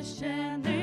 ocean.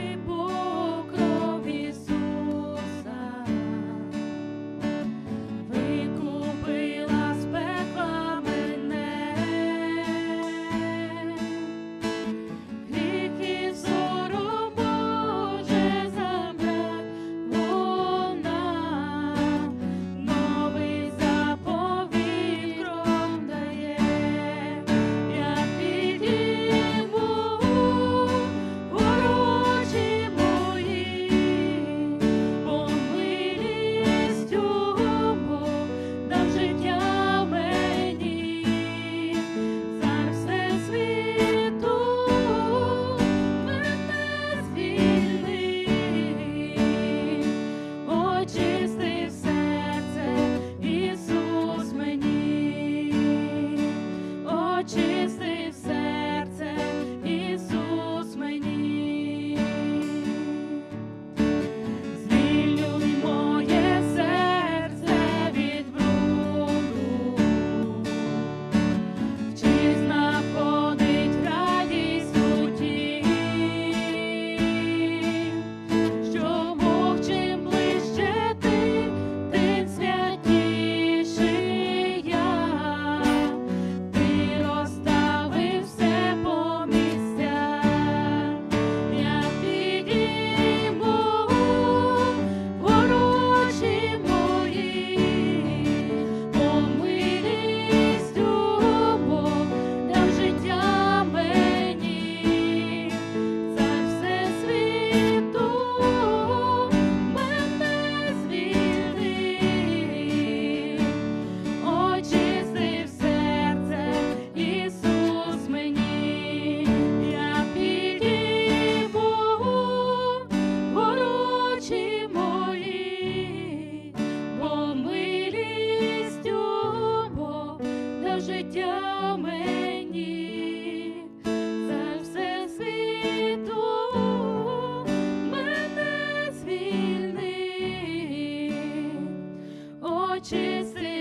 життя мені, за все світу мене звільни, очисти.